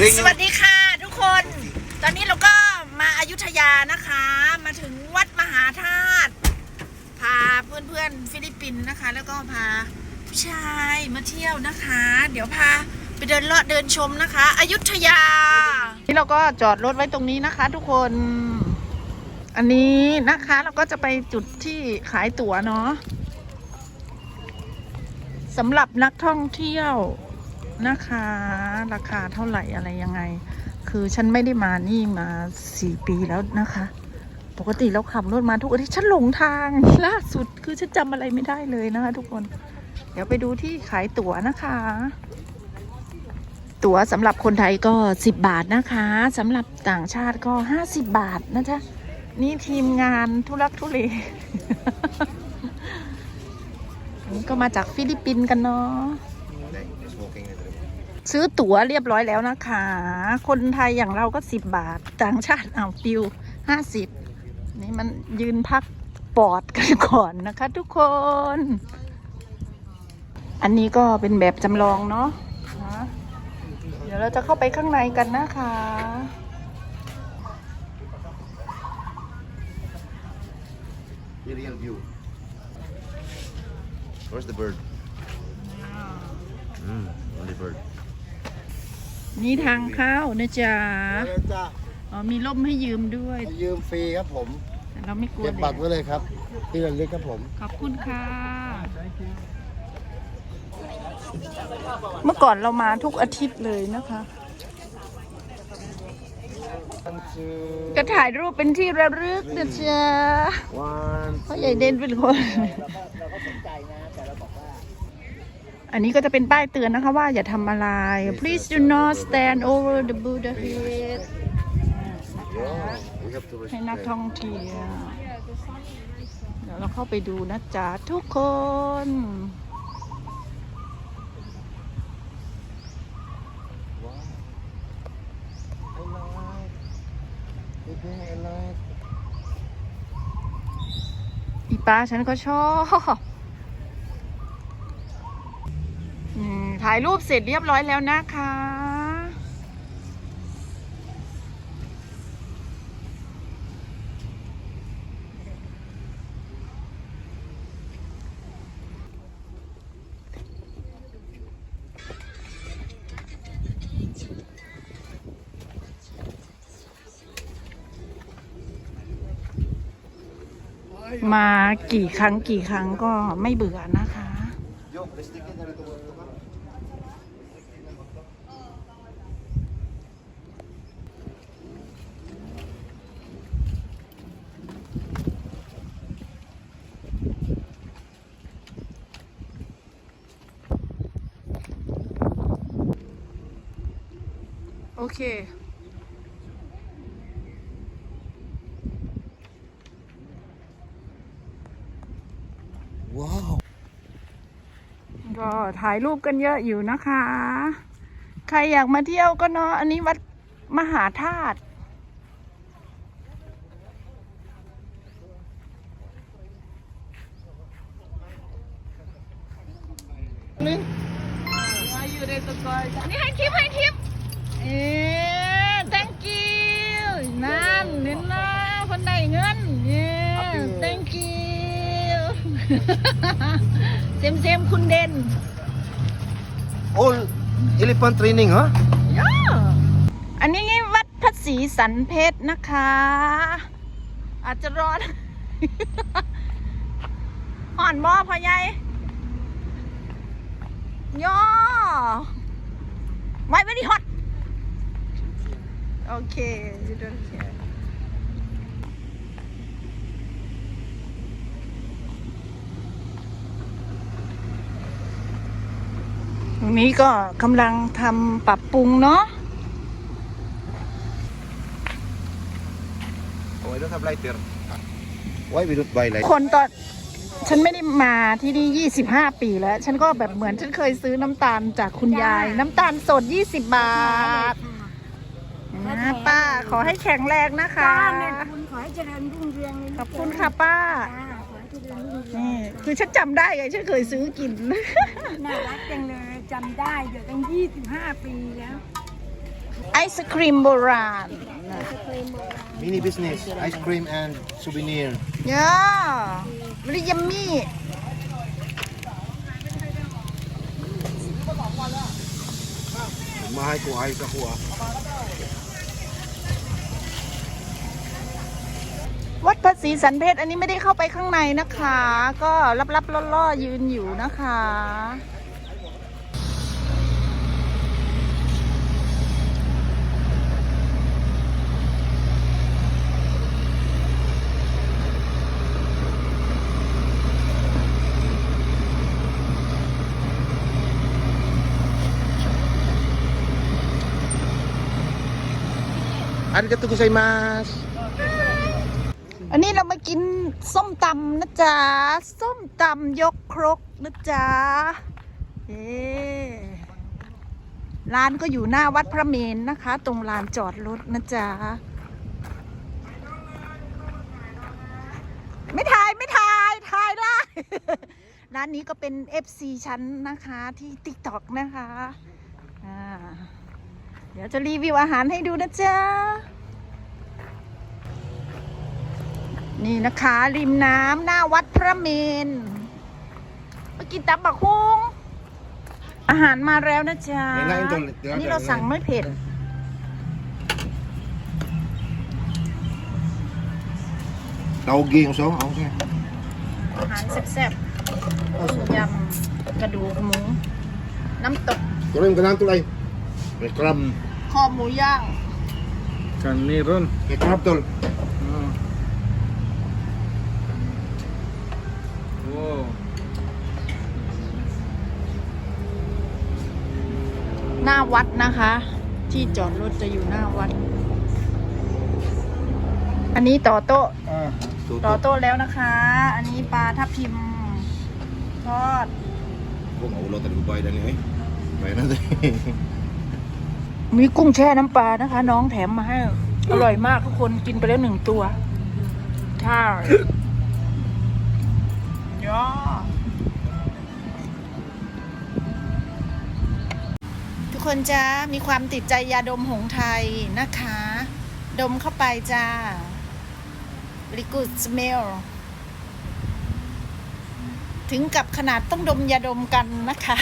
สวัสดีค่ะทุกคน ตอนนี้เราก็มาอายุทยานะคะ มาถึงวัดมหาธาตุพาเพื่อนๆฟิลิปปินส์นะคะ แล้วก็พาผู้ชายมาเที่ยวนะคะ เดี๋ยวพาไปเดินเลาะเดินชมนะคะอายุทยา นี่เราก็จอดรถไว้ตรงนี้นะคะ ทุกคน อันนี้นะคะเราก็จะไปจุดที่ขายตั๋วเนาะสำหรับนักท่องเที่ยว นะคะ ราคาเท่าไหร่อะไรยังไง คือฉันไม่ได้มานี่มาสี่ปีแล้วนะคะ ปกติเราขับรถมาทุกอาทิตย์ฉันหลงทางล่าสุดคือฉันจำอะไรไม่ได้เลยนะคะทุกคน เดี๋ยวไปดูที่ขายตั๋วนะคะ ตั๋วสำหรับคนไทยก็10บาทนะคะสำหรับต่างชาติก็50บาทนะจ๊ะนี่ทีมงานทุลักทุเลก็มาจากฟิลิปปินส์กันเนาะ ซื้อตั๋วเรียบร้อยแล้วนะคะ คนไทยอย่างเราก็10บาท ต่างชาติเอาปิว50นี่มันยืนพักปอดกันก่อนนะคะทุกคน อันนี้ก็เป็นแบบจำลองเนาะนะเดี๋ยวเราจะเข้าไปข้างในกันนะคะ The real view. Where's the bird? Mm, only bird. นี่ทางเข้านะจ๊ะแล้วจ้าอ๋อมีร่มให้ยืมด้วย ยืมฟรีครับผมแต่เราไม่กลัวเก็บแดบัตดรไว้เลยครับที่ระลึกครับผม ขอบคุณค่ะ เมื่อก่อนเรามาทุกอาทิตย์เลยนะคะจะถ่ายรูปเป็นที่ระลึกนะจ๊ะ One. เพราะใหญ่เด่นเป็นคน อันนี้ก็จะเป็นป้ายเตือนนะคะว่าอย่าทำอะไร please do not stand over the Buddha head Yeah, we have to ให้นัก respect. ท่องเที่ยวเดี๋ยวเราเข้าไปดูนะจ๊ะทุกคน อีป้าฉันก็ชอบอืม ถ่ายรูปเสร็จเรียบร้อยแล้วนะคะ มากี่ครั้งกี่ครั้งก็ไม่เบื่อนะคะ โอเค ว้าว ก็ถ่ายรูปกันเยอะอยู่นะคะ ใครอยากมาเที่ยวก็เนาะ อันนี้วัดมหาธาตุนึงมาอยู่ในตะกอยนี่ให้ทิปให้ทิป เอ๊ะ thank you นั่นเห็นนะคนได้เงินเย้ thank you เซมเซมคุณเด่น All elephant training, huh? ย่าอันนี้ไงวัดพระศรีสันเพชรนะคะ อาจจะร้อนห่อนบ่พ่อใหญ่ย่อไว้ไม่ได้ฮอต โอเค you don't care ตรงนี้ก็กำลังทำปรับปรุงเนาะ Oh, I don't have lighter. Why we don't buy lighter? คนตอนฉันไม่ได้มาที่นี่ 25 ปีแล้ว ฉันก็แบบเหมือนฉันเคยซื้อน้ำตาลจากคุณยาย น้ำตาลสด 20 บาทนะ ป้า ขอให้แข็งแรงนะคะจ้าแม่คุณขอให้เจริญรุ่งเรืองเลยขอบคุณค่ะป้าจ้า ขอให้เจริญรุ่งเรืองนี่ คือฉันจำได้ไงฉันเคยซื้อกิน น่ารักจังเลยจำได้เดี๋ยวตั้ง25 ปีแล้วไอศครีมโบราณ Mini business, ice cream and souvenir. ย่าริยมมี่ Mahay ko ay ako ah. วัดภาษีสันเพชรอันนี้ไม่ได้เข้าไปข้างในนะคะ ก็ลับๆล่อๆยืนอยู่นะคะ Arigatou gozaimasu. อันนี้เรามากินส้มตำนะจ๊ะ ส้มตำยกครกนะจ๊ะเอร้านก็อยู่หน้าวัดพระเมนนะคะ ตรงลานจอดรถนะจ๊ะ ไม่ถ่ายไม่ถ่ายถ่ายละร้านนี้ก็เป็น FC ชั้นนะคะที่ TikTok นะคะ เดี๋ยวจะรีวิวอาหารให้ดูนะจ๊ะ นี่นะคะ ริมน้ำหน้าวัดพระเมนมากินตับบักฮุงอาหารมาแล้วนะจ๊ะ เดี๋ยวนะเดี๋ยวเดี๋ยวนี่เราสั่งไม่เผ็ด Taugi yung so, ako siya. อาหารแซ่บๆต้มยำกระดูกหมู น้ำตก Tuloy ka lang tuloy. May crab. คอหมูย่างกันนี่รุ่น May crab tol. โอ้ หน้าวัดนะคะ ที่จอดรถจะอยู่หน้าวัด อันนี้ต่อโต๊ะ ต่อโต๊ะแล้วนะคะ อันนี้ปลาทับทิมทอด Oh, maulo tadi Dubai dan ni eh. Bayan natin. มีกุ้งแช่น้ำปลานะคะ น้องแถมมาให้ อร่อยมากทุกคนกินไปแล้วหนึ่งตัวใช่ ย่อทุกคนจ้ามีความติดใจยาดมหงไทยนะคะ ดมเข้าไปจ้า very good smell ถึงกับขนาดต้องดมยาดมกันนะคะ